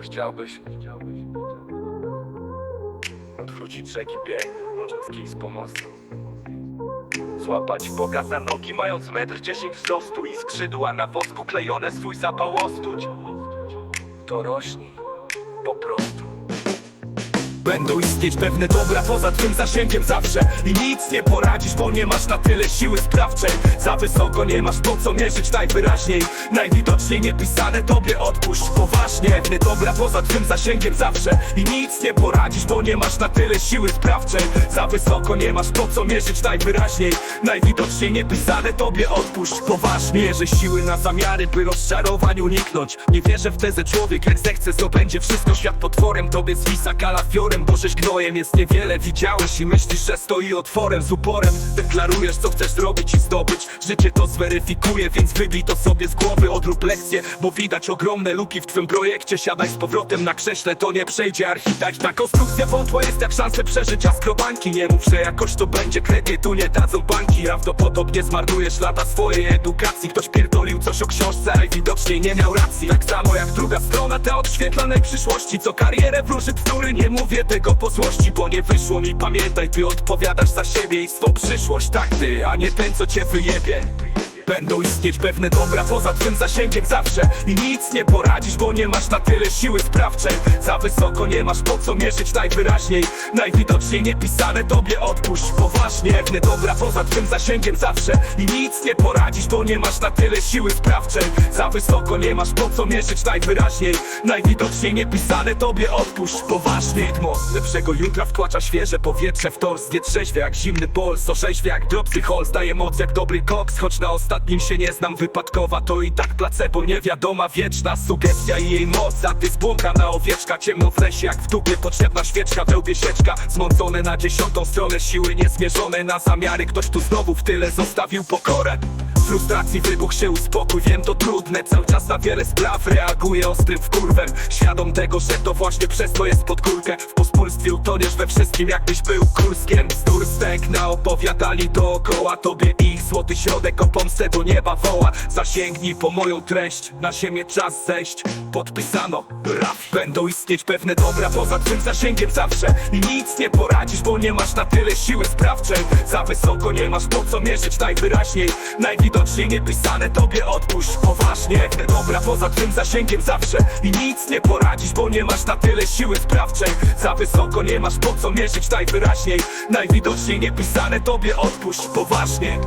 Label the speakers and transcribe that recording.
Speaker 1: Chciałbyś odwrócić rzeki bieg morski z pomocą. Złapać Boga za nogi, mając metr dziesięć wzrostu i skrzydła na wosku klejone swój zapał ostuć. To rośnij, po prostu. Będą istnieć pewne dobra poza twym zasięgiem zawsze. I nic nie poradzisz, bo nie masz na tyle siły sprawczej. Za wysoko nie masz po co mierzyć najwyraźniej. Najwidoczniej niepisane tobie odpuść poważnie. Pewne dobra poza twym zasięgiem zawsze. I nic nie poradzisz, bo nie masz na tyle siły sprawczej. Za wysoko nie masz po co mierzyć najwyraźniej. Najwidoczniej niepisane tobie odpuść poważnie. Mierzę siły na zamiary, by rozczarowań uniknąć. Nie wierzę w tezę człowiek jak zechce zdobędzie wszystko. Świat potworem, tobie zwisa kalafiorem Bo żeś gnojem jest niewiele. Widziałeś I myślisz, że stoi otworem z uporem. Deklarujesz co chcesz zrobić i zdobyć. Życie to zweryfikuje, więc wybij to sobie z głowy Odrób lekcję, bo widać ogromne luki w twym projekcie. Siadaj z powrotem na krześle, to nie przejdzie. Architekt Ta konstrukcja wątła jest jak szanse przeżycia skrobańki Nie mów, że jakoś to będzie kredytu nie dadzą banki. Prawdopodobnie zmarnujesz lata swojej edukacji. Ktoś pierdolił coś o książce, a widocznie nie miał racji. Tak samo jak druga strona te odświetlanej przyszłości. Co karierę wróży bzdury, nie mówię tego po złości Bo nie wyszło mi, pamiętaj, ty odpowiadasz za siebie i swą przyszłość. Tak ty, a nie ten co cię wyjebie Będą istnieć pewne dobra poza twym zasięgiem zawsze. I nic nie poradzisz, bo nie masz na tyle siły sprawczej. Za wysoko nie masz po co mierzyć najwyraźniej. Najwidoczniej niepisane tobie odpuść poważnie. Pewne dobra poza twym zasięgiem zawsze. I nic nie poradzisz, bo nie masz na tyle siły sprawczej. Za wysoko nie masz po co mierzyć najwyraźniej. Najwidoczniej niepisane tobie odpuść poważnie. Rytmo lepszego jutra wtłacza świeże powietrze w tors Nie jak zimny bols, orzeźwie jak dropsy hol. Daje moc jak dobry koks, choć na ostatnim się nie znam Wypadkowa to i tak placebo, niewiadoma wieczna Sugestia i jej moc, ty spłukana owieczka Ciemno w lesie jak w dupie, potrzebna świeczka Wełbie sieczka, zmącone na dziesiątą stronę Siły niezmierzone na zamiary Ktoś tu znowu w tyle zostawił pokorę Frustracji wybuch się uspokój, wiem to trudne. Cały czas na wiele spraw reaguję ostrym wkurwem. Świadom tego, że to właśnie przez to jest pod górkę. W pospólstwie utoniesz we wszystkim jakbyś był kurskiem. Bzdur stek opowiadali dookoła Tobie ich złoty środek o pomstę do nieba woła. Zasięgnij po moją treść, na ziemię czas zejść. Podpisano, raf Będą istnieć pewne dobra. Poza twym zasięgiem zawsze I nic nie poradzisz, bo nie masz na tyle siły sprawczej. Za wysoko nie masz po co mierzyć najwyraźniej. Najwidoczniej niepisane tobie odpuść poważnie. Dobra poza twym zasięgiem zawsze. I nic nie poradzisz, bo nie masz na tyle siły sprawczej. Za wysoko nie masz po co mierzyć najwyraźniej. Najwidoczniej niepisane tobie odpuść poważnie